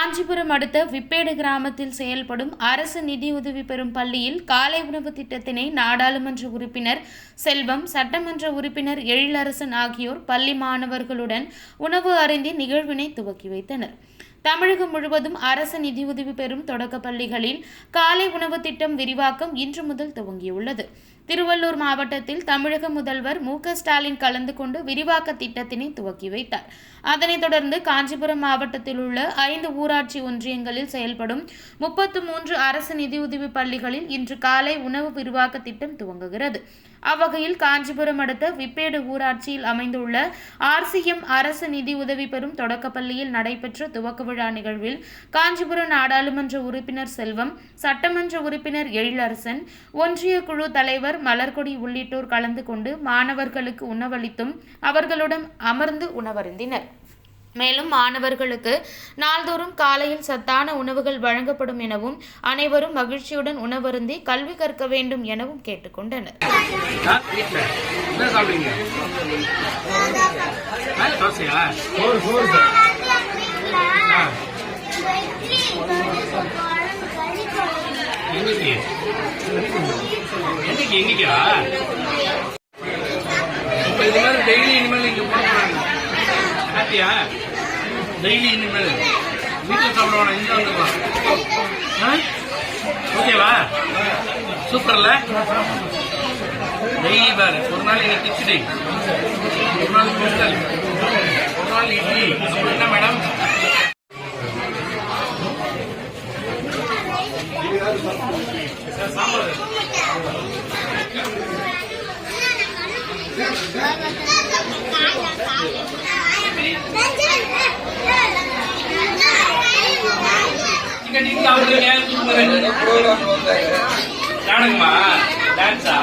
காஞ்சிபுரம் அடுத்த விப்பேடு கிராமத்தில் செயல்படும் அரசு நிதியுதவி பெறும் பள்ளியில் காலை உணவு திட்டத்தினை நாடாளுமன்ற உறுப்பினர் செல்வம் சட்டமன்ற உறுப்பினர் எழிலரசன் ஆகியோர் பள்ளி மாணவர்களுடன் உணவு அருந்தி நிகழ்வினை துவக்கி வைத்தனர். தமிழகம் முழுவதும் அரசு நிதியுதவி பெறும் தொடக்க பள்ளிகளில் காலை உணவு திட்டம் விரிவாக்கம் இன்று முதல் துவங்கியுள்ளது. திருவள்ளூர் மாவட்டத்தில் தமிழக முதல்வர் மு ஸ்டாலின் கலந்து கொண்டு விரிவாக்க திட்டத்தினை துவக்கி வைத்தார். அதனைத் தொடர்ந்து காஞ்சிபுரம் மாவட்டத்தில் உள்ள ஐந்து ஊராட்சி ஒன்றியங்களில் செயல்படும் முப்பத்து மூன்று அரசு நிதியுதவி பள்ளிகளில் இன்று காலை உணவு விரிவாக்க திட்டம் துவங்குகிறது. அவ்வகையில் காஞ்சிபுரம் அடுத்த விப்பேடு ஊராட்சியில் அமைந்துள்ள ஆர்சிஎம் அரசு நிதி உதவி பெறும் தொடக்கப்பள்ளியில் நடைபெற்ற துவக்க விழா நிகழ்வில் காஞ்சிபுரம் நாடாளுமன்ற உறுப்பினர் செல்வம் சட்டமன்ற உறுப்பினர் எழிலரசன் ஒன்றிய குழு தலைவர் மலர்கொடி உள்ளிட்டோர் கலந்து கொண்டு மாணவர்களுக்கு உணவளித்தும் அவர்களுடன் அமர்ந்து உணவருந்தினர். மேலும் மாணவர்களுக்கு நாள்தோறும் காலையில் சத்தான உணவுகள் வழங்கப்படும் எனவும் அனைவரும் மகிழ்ச்சியுடன் உணவருந்தி கல்வி கற்க வேண்டும் எனவும் கேட்டுக்கொண்டனர். என்ன சாப்பிடுறீங்க ஆ, என்னைக்கு? என்னைக்கு? எங்கேக்கா? இப்ப இது மாதிரி டெய்லி இனிமேல் இங்க போட போறாங்க ஹாப்பியா டெய்லி இனிமேல். வீட்டில் சாப்பிட வேணாம் இங்க வந்துக்கலாம் ஓகேவா? சூப்பர்ல? டெய்லி பாரு. ஒரு நாள் இங்க கிச்சடி ஒரு நாள் பொங்கல். ஒரு நாள் இட்லி. அப்புறம் என்ன நாடகமா? டான்ஸா